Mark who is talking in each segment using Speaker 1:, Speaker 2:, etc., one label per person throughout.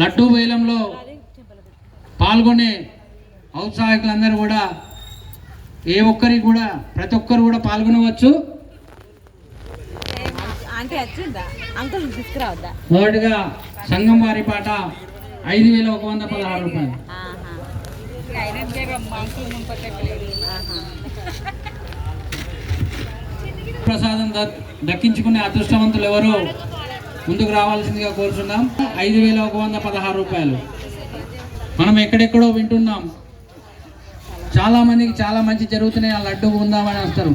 Speaker 1: లడ్డూ వేలంలో పాల్గొనే ఔత్సాహికులందరూ కూడా ఏ ఒక్కరికి కూడా ప్రతి ఒక్కరు కూడా పాల్గొనవచ్చు. మొదటిగా సంఘం వారి పాట ఐదు వేల ఒక వంద పదహారు రూపాయలు. ప్రసాదం దక్కించుకునే అదృష్టవంతులు ఎవరు? ముందుకు రావాల్సిందిగా కోరుచున్నాం. ఐదు వేల ఒక వంద పదహారు రూపాయలు. మనం ఎక్కడెక్కడో వింటున్నాం. చాలా మందికి చాలా మంచి జరుగుతున్నాయి. ఆ లడ్డు ఉందామని వస్తారు.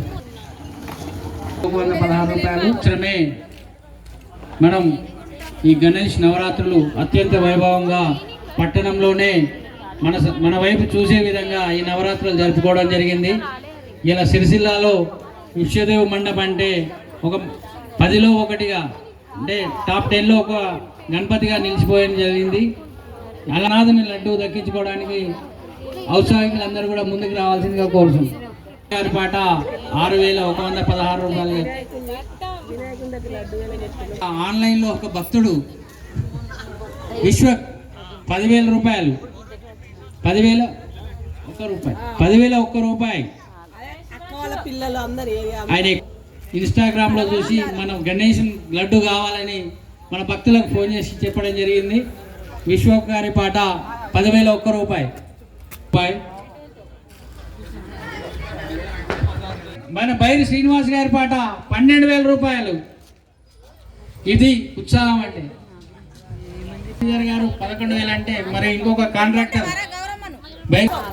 Speaker 1: ఒక వంద పదహారు రూపాయలు. శ్రమే మనం ఈ గణేష్ నవరాత్రులు అత్యంత వైభవంగా పట్టణంలోనే మన మన వైపు చూసే విధంగా ఈ నవరాత్రులు జరుపుకోవడం జరిగింది. ఇలా సిరిసిల్లాలో విశ్వదేవ మండపం అంటే ఒక పదిలో ఒకటిగా అంటే టాప్ టెన్లో ఒక గణపతిగా నిలిచిపోయడం జరిగింది. అలనాథుని లడ్డు దక్కించుకోవడానికి ఔత్సాహికులందరూ కూడా ముందుకు రావాల్సిందిగా కోరుతున్నాం. గారి పాట ఆరు వేల ఒక వంద పదహారు రూపాయలు ఆన్లైన్లో ఒక భక్తుడు విశ్వ పదివేల రూపాయలు. పదివేల ఒక్క రూపాయి. పదివేల ఒక్క రూపాయి. ఆయన ఇన్స్టాగ్రామ్లో చూసి మనం గణేష్ లడ్డు కావాలని మన భక్తులకు ఫోన్ చేసి చెప్పడం జరిగింది. విశ్వ గారి పాట పదివేల ఒక్క రూపాయి. రూపాయి మన బైరి శ్రీనివాస్ గారి పాట పన్నెండు వేల రూపాయలు. ఇది ఉత్సాహం అంటే. శ్రీధర్ గారు పదకొండు వేలు అంటే మరి ఇంకొక కాంట్రాక్టర్. బై- వారి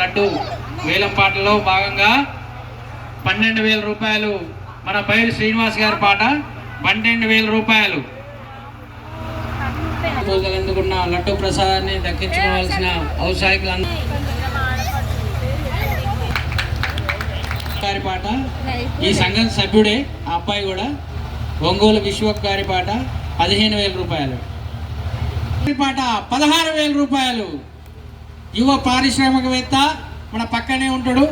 Speaker 1: లడ్డు వేలం పాటలో భాగంగా పన్నెండు వేల రూపాయలు మన పైరు శ్రీనివాస్ గారి పాట పన్నెండు వేల రూపాయలు. పూజలు అందుకున్న లడ్డు ప్రసాదాన్ని దక్కించుకోవాల్సిన ఔత్సాహికులు గారి పాట ఈ సంఘం సభ్యుడే ఆ అబ్బాయి కూడా. ఒంగోలు విశ్వక్ గారి పాట పదిహేను వేల రూపాయలు. పాట పదహారు వేల రూపాయలు. యువ పారిశ్రామికవేత్త మన పక్కనే ఉంటాడు.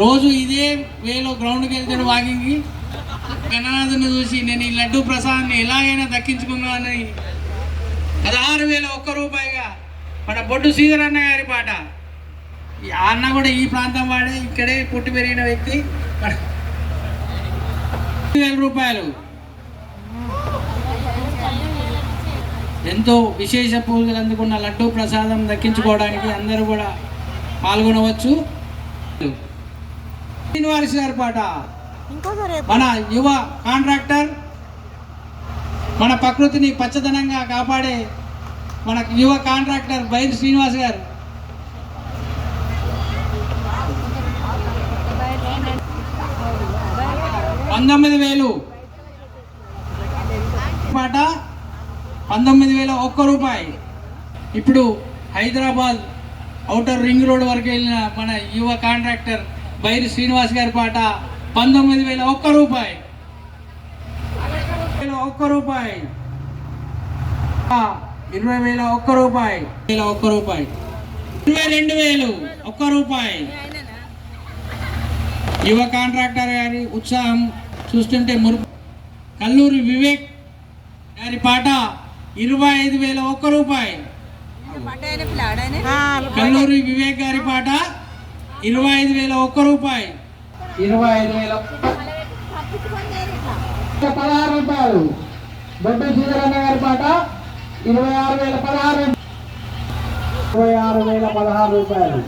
Speaker 1: రోజు ఇదే వేలో గ్రౌండ్కి వెళ్తాడు వాకింగ్కి గణనాథుని చూసి నేను ఈ లడ్డు ప్రసాదాన్ని ఎలాగైనా దక్కించుకున్నానని పదహారు వేల ఒక్క రూపాయిగా మన బొడ్డు శ్రీధర్ అన్న గారి పాట. అన్న కూడా ఈ ప్రాంతం వాడే ఇక్కడే పుట్టి పెరిగిన వ్యక్తి. వేల రూపాయలు. ఎంతో విశేష పూజలు అందుకున్న లడ్డు ప్రసాదం దక్కించుకోవడానికి అందరూ కూడా పాల్గొనవచ్చు. శ్రీనివాస్ గారి పాట. మన యువ కాంట్రాక్టర్ మన ప్రకృతిని పచ్చదనంగా కాపాడే మన యువ కాంట్రాక్టర్ బైర్ శ్రీనివాస్ గారు. పంతొమ్మిది వేలు. పాట పంతొమ్మిది వేల ఒక్క రూపాయి. ఇప్పుడు హైదరాబాద్ అవుటర్ రింగ్ రోడ్ వరకు వెళ్ళిన మన యువ కాంట్రాక్టర్ బైరి శ్రీనివాస్ గారి పాట పంతొమ్మిది వేల ఒక్క రూపాయి. వేల ఒక్క రూపాయి. ఇరవై వేల ఒక్క రూపాయి. వేల ఒక్క రూపాయి. ఇరవై రెండు వేలు ఒక్క రూపాయి. యువ కాంట్రాక్టర్ గారి ఉత్సాహం చూస్తుంటే మురు కల్లూరి వివేక్ గారి పాట ఇరవై ఐదు వేల ఒక్క రూపాయి. కల్లూరి వివేక్ గారి పాట ఇరవై ఐదు వేల ఒక్క రూపాయి. ఇరవై ఐదు వేల. పదహారు రూపాయలు. బొడ్డు శ్రీధరన్న గారి పాట ఇరవై ఆరు వేల పదహారు ఇరవై ఆరు వేల పదహారు రూపాయలు.